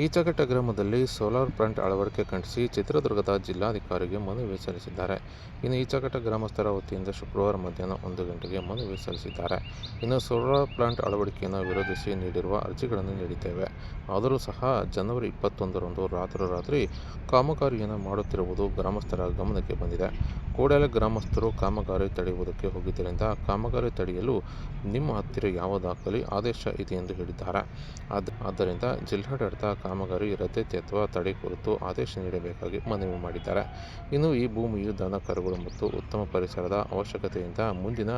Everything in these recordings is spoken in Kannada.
ಈಚಘಟ್ಟ ಗ್ರಾಮದಲ್ಲಿ ಸೋಲಾರ್ ಪ್ಲಾಂಟ್ ಅಳವಡಿಕೆ ಖಂಡಿಸಿ ಚಿತ್ರದುರ್ಗದ ಜಿಲ್ಲಾಧಿಕಾರಿಗೆ ಮನವಿ ಸಲ್ಲಿಸಿದ್ದಾರೆ. ಇನ್ನು ಈಚಘಟ್ಟ ಗ್ರಾಮಸ್ಥರ ವತಿಯಿಂದ ಶುಕ್ರವಾರ ಮಧ್ಯಾಹ್ನ ಒಂದು ಗಂಟೆಗೆ ಮನವಿ ಸಲ್ಲಿಸಿದ್ದಾರೆ. ಇನ್ನು ಸೋಲಾರ್ ಪ್ಲಾಂಟ್ ಅಳವಡಿಕೆಯನ್ನು ವಿರೋಧಿಸಿ ನೀಡಿರುವ ಅರ್ಜಿಗಳನ್ನು ನೀಡಿದ್ದೇವೆ. ಆದರೂ ಸಹ ಜನವರಿ ಇಪ್ಪತ್ತೊಂದರಂದು ರಾತ್ರೋರಾತ್ರಿ ಕಾಮಗಾರಿಯನ್ನು ಮಾಡುತ್ತಿರುವುದು ಗ್ರಾಮಸ್ಥರ ಗಮನಕ್ಕೆ ಬಂದಿದೆ. ಕೂಡಲೇ ಗ್ರಾಮಸ್ಥರು ಕಾಮಗಾರಿ ತಡೆಯುವುದಕ್ಕೆ ಹೋಗಿದ್ದರಿಂದ ಕಾಮಗಾರಿ ತಡೆಯಲು ನಿಮ್ಮ ಹತ್ತಿರ ಯಾವ ದಾಖಲೆ, ಆದೇಶ ಇದೆ ಎಂದು ಹೇಳಿದ್ದಾರೆ. ಆದ್ದರಿಂದ ಜಿಲ್ಲಾಡಳಿತ ಕಾಮಗಾರಿ ರದ್ದತಿ ಅಥವಾ ತಡೆ ಕುರಿತು ಆದೇಶ ನೀಡಬೇಕಾಗಿ ಮನವಿ ಮಾಡಿದ್ದಾರೆ. ಇನ್ನು ಈ ಭೂಮಿಯು ದನ, ಕರುಗಳು ಮತ್ತು ಉತ್ತಮ ಪರಿಸರದ ಅವಶ್ಯಕತೆಯಿಂದ ಮುಂದಿನ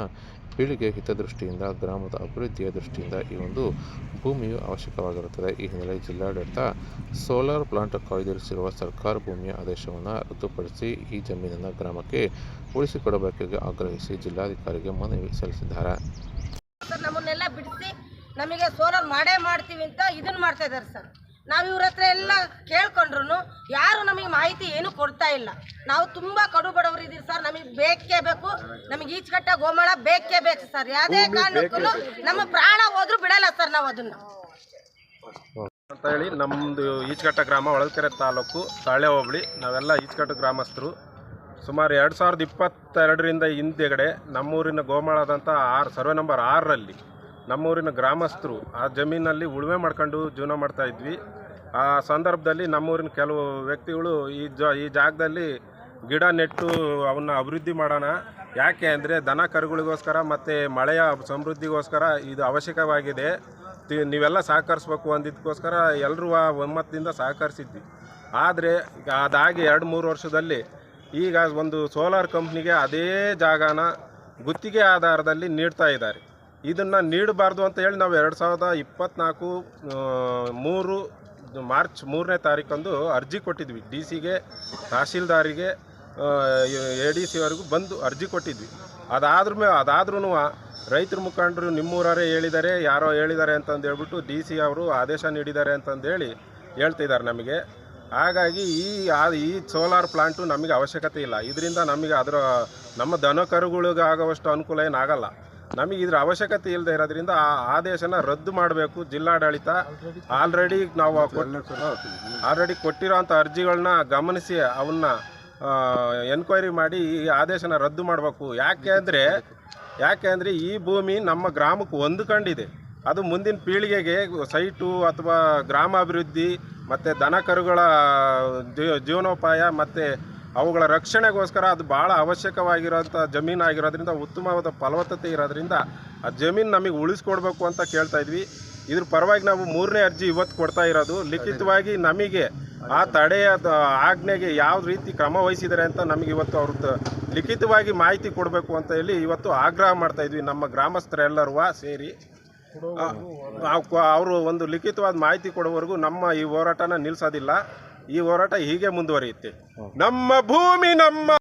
ಪೀಳಿಗೆ ಹಿತದೃಷ್ಟಿಯಿಂದ, ಗ್ರಾಮದ ಅಭಿವೃದ್ಧಿಯ ದೃಷ್ಟಿಯಿಂದ ಈ ಒಂದು ಭೂಮಿಯು ಅವಶ್ಯಕವಾಗಿರುತ್ತದೆ. ಈ ಹಿನ್ನೆಲೆ ಜಿಲ್ಲಾಡಳಿತ ಸೋಲಾರ್ ಪ್ಲಾಂಟ್ ಕಾಯ್ದಿರಿಸಿರುವ ಸರ್ಕಾರ ಭೂಮಿಯ ಆದೇಶವನ್ನು ರದ್ದುಪಡಿಸಿ ಈ ಜಮೀನನ್ನು ಗ್ರಾಮಕ್ಕೆ ಉಳಿಸಿಕೊಡಬೇಕಾಗಿ ಆಗ್ರಹಿಸಿ ಜಿಲ್ಲಾಧಿಕಾರಿಗೆ ಮನವಿ ಸಲ್ಲಿಸಿದ್ದಾರೆ. ನಮಗೆ ಸೋಲಾರ್ ಮಾಡೇ ಮಾಡ್ತೀವಿ ಅಂತ ಇದನ್ನ ಮಾಡ್ತಾ ಇದ್ದಾರೆ ಸರ್. ನಾವು ಇವ್ರ ಹತ್ರ ಎಲ್ಲ ಕೇಳ್ಕೊಂಡ್ರು ಯಾರು ನಮಗೆ ಮಾಹಿತಿ ಏನು ಕೊಡ್ತಾ ಇಲ್ಲ. ನಾವು ತುಂಬಾ ಕಡು ಬಡವರು ಇದೀವಿ ಸರ್. ನಮಗೆ ಬೇಕೇ ಬೇಕು. ನಮಗೆ ಈಚ್ಕಟ್ಟ ಗೋಮಾಳ ಬೇಕೇ ಬೇಕು ಸರ್. ಯಾವುದೇ ಕಾರಣಕ್ಕೂ ನಮ್ಮ ಪ್ರಾಣ ಹೋದ್ರು ಬಿಡಲ್ಲ ಸರ್ ನಾವು ಅದನ್ನ. ಅಂತ ಹೇಳಿ ನಮ್ಮದು ಈಚ್ಕಟ್ಟ ಗ್ರಾಮ ಹೊಳಲ್ಕೆರೆ ತಾಲೂಕು ತಾಳೆ ಹೋಬಳಿ ನಾವೆಲ್ಲ ಈಚ್ಕಟ್ಟು ಗ್ರಾಮಸ್ಥರು. ಸುಮಾರು ಎರಡು ಸಾವಿರದ ಇಪ್ಪತ್ತೆರಡರಿಂದ ಹಿಂದೆಗಡೆ ನಮ್ಮೂರಿನ ಗೋಮಾಳದಂಥ ಆರು ಸರ್ವೆ ನಂಬರ್ ಆರರಲ್ಲಿ ನಮ್ಮೂರಿನ ಗ್ರಾಮಸ್ಥರು ಆ ಜಮೀನಲ್ಲಿ ಉಳುಮೆ ಮಾಡ್ಕೊಂಡು ಜೀವನ ಮಾಡ್ತಾ ಇದ್ವಿ. ಆ ಸಂದರ್ಭದಲ್ಲಿ ನಮ್ಮೂರಿನ ಕೆಲವು ವ್ಯಕ್ತಿಗಳು ಈ ಜ, ಈ ಜಾಗದಲ್ಲಿ ಗಿಡ ನೆಟ್ಟು ಅವನ್ನ ಅಭಿವೃದ್ಧಿ ಮಾಡೋಣ. ಯಾಕೆ ಅಂದರೆ ದನ ಕರುಗಳಿಗೋಸ್ಕರ ಮತ್ತು ಮಳೆಯ ಸಮೃದ್ಧಿಗೋಸ್ಕರ ಇದು ಅವಶ್ಯಕವಾಗಿದೆ. ನೀವೆಲ್ಲ ಸಹಕರಿಸ್ಬೇಕು ಅಂದಿದ್ದಕ್ಕೋಸ್ಕರ ಎಲ್ಲರೂ ಆ ಒಮ್ಮತದಿಂದ ಸಹಕರಿಸಿದ್ವಿ. ಆದರೆ ಅದಾಗಿ ಎರಡು ಮೂರು ವರ್ಷದಲ್ಲಿ ಈಗ ಒಂದು ಸೋಲಾರ್ ಕಂಪ್ನಿಗೆ ಅದೇ ಜಾಗನ ಗುತ್ತಿಗೆ ಆಧಾರದಲ್ಲಿ ನೀಡ್ತಾ ಇದ್ದಾರೆ. ಇದನ್ನು ನೀಡಬಾರ್ದು ಅಂತ ಹೇಳಿ ನಾವು ಎರಡು ಸಾವಿರದ ಇಪ್ಪತ್ತ್ನಾಲ್ಕು ಮೂರು, ಮಾರ್ಚ್ ಮೂರನೇ ತಾರೀಕಂದು ಅರ್ಜಿ ಕೊಟ್ಟಿದ್ವಿ. ಡಿ ಸಿಗೆ, ತಹಸೀಲ್ದಾರಿಗೆ ಎ ಡಿ ಸಿವರೆಗೂ ಬಂದು ಅರ್ಜಿ ಕೊಟ್ಟಿದ್ವಿ. ಅದಾದ್ರೂ ಅದಾದ್ರೂ ರೈತರ ಮುಖಂಡರು ನಿಮ್ಮೂರವರೇ ಹೇಳಿದ್ದಾರೆ, ಯಾರೋ ಹೇಳಿದ್ದಾರೆ ಅಂತಂದು ಹೇಳ್ಬಿಟ್ಟು ಡಿ ಸಿ ಅವರು ಆದೇಶ ನೀಡಿದ್ದಾರೆ ಅಂತಂದೇಳಿ ಹೇಳ್ತಿದ್ದಾರೆ ನಮಗೆ. ಹಾಗಾಗಿ ಈ ಈ ಸೋಲಾರ್ ಪ್ಲಾಂಟು ನಮಗೆ ಅವಶ್ಯಕತೆ ಇಲ್ಲ. ಇದರಿಂದ ನಮಗೆ ಅದರ, ನಮ್ಮ ದನ ಕರುಗಳಿಗೆ ಆಗುವಷ್ಟು ಅನುಕೂಲ ಏನಾಗಲ್ಲ. ನಮಗೆ ಇದ್ರ ಅವಶ್ಯಕತೆ ಇಲ್ಲದೆ ಇರೋದ್ರಿಂದ ಆ ಆದೇಶನ ರದ್ದು ಮಾಡಬೇಕು ಜಿಲ್ಲಾಡಳಿತ. ಆಲ್ರೆಡಿ ನಾವು ಆಲ್ರೆಡಿ ಕೊಟ್ಟಿರೋಂಥ ಅರ್ಜಿಗಳನ್ನ ಗಮನಿಸಿ ಅವನ್ನ ಎನ್ಕ್ವೈರಿ ಮಾಡಿ ಈ ಆದೇಶನ ರದ್ದು ಮಾಡಬೇಕು. ಯಾಕೆ ಅಂದರೆ ಯಾಕೆ ಅಂದರೆ ಈ ಭೂಮಿ ನಮ್ಮ ಗ್ರಾಮಕ್ಕೆ ಹೊಂದ್ಕೊಂಡಿದೆ ಅದು ಮುಂದಿನ ಪೀಳಿಗೆಗೆ ಸೈಟು ಅಥವಾ ಗ್ರಾಮಾಭಿವೃದ್ಧಿ, ಮತ್ತು ದನ ಕರುಗಳ ಜೀವನೋಪಾಯ, ಮತ್ತು ಅವುಗಳ ರಕ್ಷಣೆಗೋಸ್ಕರ ಅದು ಭಾಳ ಅವಶ್ಯಕವಾಗಿರೋಂಥ ಜಮೀನು ಆಗಿರೋದ್ರಿಂದ ಉತ್ತಮವಾದ ಫಲವತ್ತತೆ ಇರೋದ್ರಿಂದ ಆ ಜಮೀನು ನಮಗೆ ಉಳಿಸ್ಕೊಡ್ಬೇಕು ಅಂತ ಕೇಳ್ತಾ ಇದ್ವಿ. ಇದ್ರ ಪರವಾಗಿ ನಾವು ಮೂರನೇ ಅರ್ಜಿ ಇವತ್ತು ಕೊಡ್ತಾ ಇರೋದು. ಲಿಖಿತವಾಗಿ ನಮಗೆ ಆ ತಡೆಯ ಆಜ್ಞೆಗೆ ಯಾವ ರೀತಿ ಕ್ರಮ ವಹಿಸಿದ್ದಾರೆ ಅಂತ ನಮಗೆ ಇವತ್ತು ಅವ್ರದ್ದು ಲಿಖಿತವಾಗಿ ಮಾಹಿತಿ ಕೊಡಬೇಕು ಅಂತ ಹೇಳಿ ಇವತ್ತು ಆಗ್ರಹ ಮಾಡ್ತಾ ಇದ್ವಿ. ನಮ್ಮ ಗ್ರಾಮಸ್ಥರೆಲ್ಲರೂ ಸೇರಿ ಅವರು ಒಂದು ಲಿಖಿತವಾದ ಮಾಹಿತಿ ಕೊಡೋವರೆಗೂ ನಮ್ಮ ಈ ಹೋರಾಟನ ನಿಲ್ಲಿಸೋದಿಲ್ಲ ಈ ಹೋರಾಟ ಹೀಗೆ ಮುಂದುವರಿಯುತ್ತೆ. ನಮ್ಮ ಭೂಮಿ ನಮ್ಮ